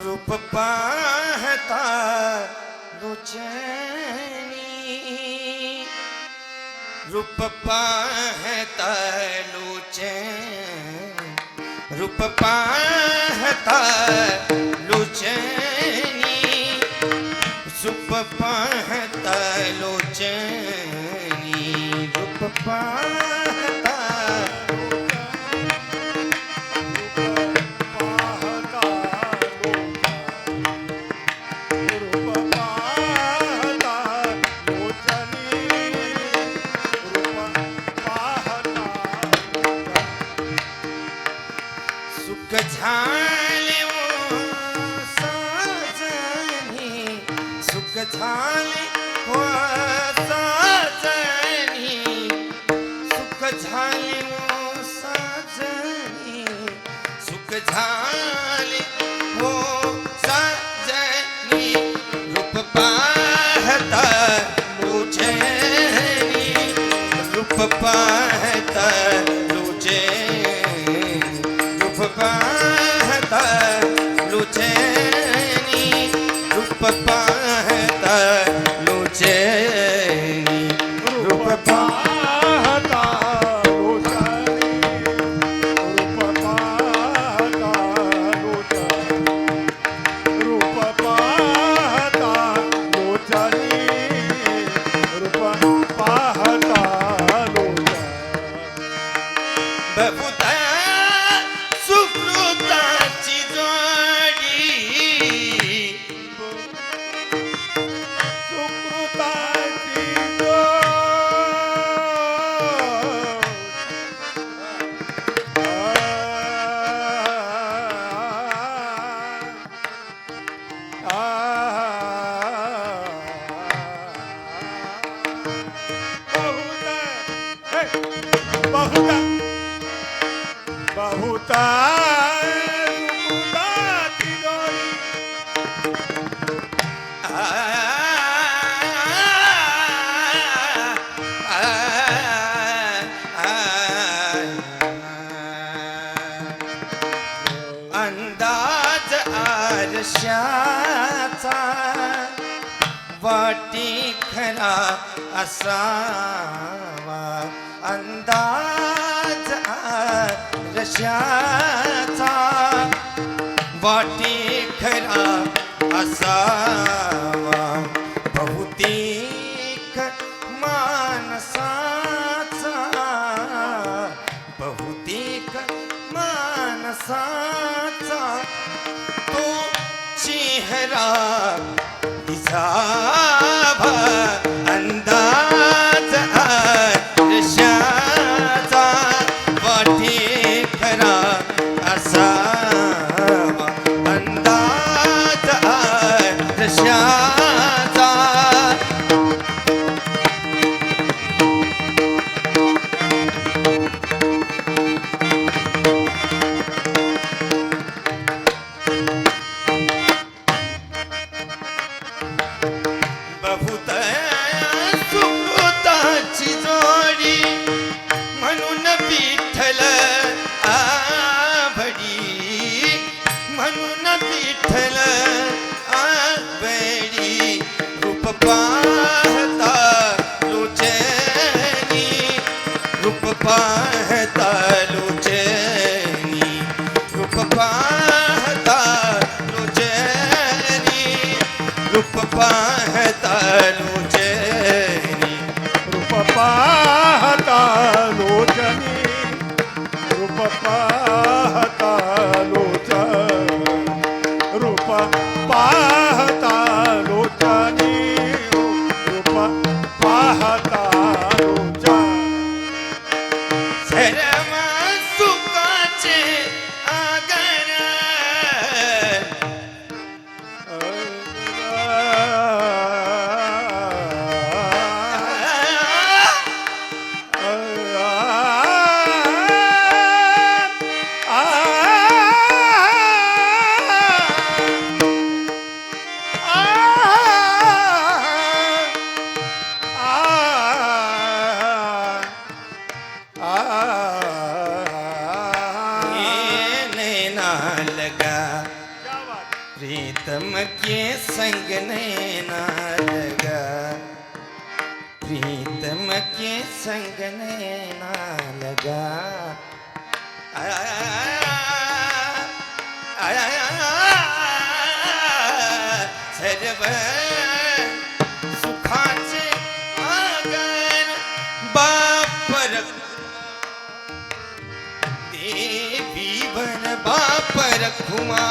ਰੂਪ ਪਾਹਤਾ ਲੋਚਨੀ ਰੂਪ ਪਾਹਤਾ ਲੋਚਨ ਰੂਪ ਪਾਹਤਾ ਲੋਚਨੀ ਸੁਪ ਪਾਹਤਾ ਲੋਚਨੀ ਰੂਪ ਪਾਹਤਾ झाली वो साजनी सुख झाले साजनी सुख झाले हो अंदाज आरशाचा वाटी खरा असावा. अंदाज रशाचा वाटी खरा असावा. बहुतेक मानसाचा बहुतेक मानसाचा तो चेहरा दिसावा म्हणून विठ्ठल आवडी रूप पाहता लोचनी रूप पाहता लोचनी रूप पाहता लोचनी रूप पाहता लोचनी रूप पाहता लगा प्रीतम के संग नैना लगा प्रीतम के संग नैना लगा आया आया आया सर्व बाप रखुआ